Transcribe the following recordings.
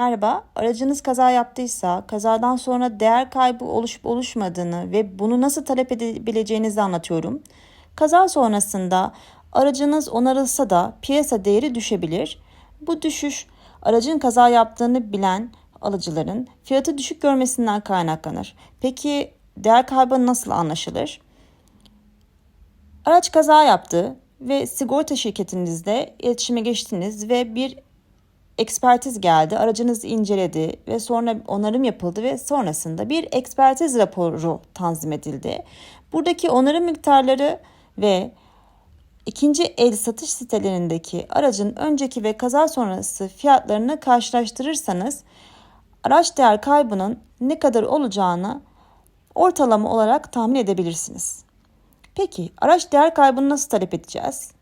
Merhaba, aracınız kaza yaptıysa, kazadan sonra değer kaybı oluşup oluşmadığını ve bunu nasıl talep edebileceğinizi anlatıyorum. Kaza sonrasında aracınız onarılsa da piyasa değeri düşebilir. Bu düşüş aracın kaza yaptığını bilen alıcıların fiyatı düşük görmesinden kaynaklanır. Peki değer kaybı nasıl anlaşılır? Araç kaza yaptı ve sigorta şirketinizle iletişime geçtiniz ve bir ekspertiz geldi. Aracınız inceledi ve sonra onarım yapıldı ve sonrasında bir ekspertiz raporu tanzim edildi. Buradaki onarım miktarları ve ikinci el satış sitelerindeki aracın önceki ve kaza sonrası fiyatlarını karşılaştırırsanız araç değer kaybının ne kadar olacağını ortalama olarak tahmin edebilirsiniz. Peki araç değer kaybını nasıl talep edeceğiz?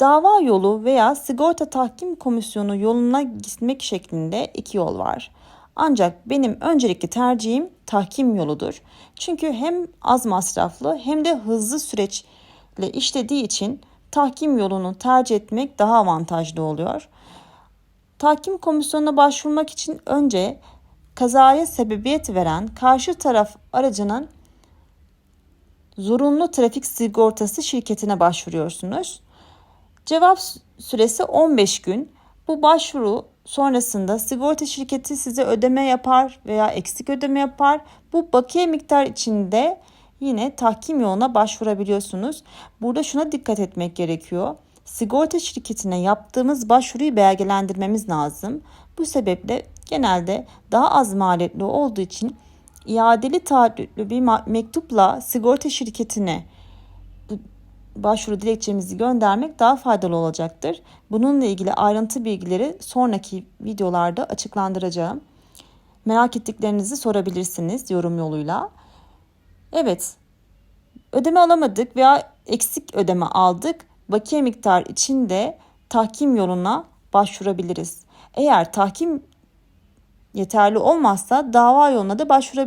Dava yolu veya sigorta tahkim komisyonu yoluna gitmek şeklinde iki yol var. Ancak benim öncelikli tercihim tahkim yoludur. Çünkü hem az masraflı hem de hızlı süreçle işlediği için tahkim yolunu tercih etmek daha avantajlı oluyor. Tahkim komisyonuna başvurmak için önce kazaya sebebiyet veren karşı taraf aracının zorunlu trafik sigortası şirketine başvuruyorsunuz. Cevap süresi 15 gün. Bu başvuru sonrasında sigorta şirketi size ödeme yapar veya eksik ödeme yapar. Bu bakiye miktar içinde yine tahkim yoluna başvurabiliyorsunuz. Burada şuna dikkat etmek gerekiyor. Sigorta şirketine yaptığımız başvuruyu belgelendirmemiz lazım. Bu sebeple genelde daha az maliyetli olduğu için iadeli taahhütlü bir mektupla sigorta şirketine başvuru dilekçemizi göndermek daha faydalı olacaktır. Bununla ilgili ayrıntı bilgileri sonraki videolarda açıklandıracağım. Merak ettiklerinizi sorabilirsiniz yorum yoluyla. Evet, ödeme alamadık veya eksik ödeme aldık. Bakiye miktar için de tahkim yoluna başvurabiliriz. Eğer tahkim yeterli olmazsa dava yoluna da başvurabiliriz.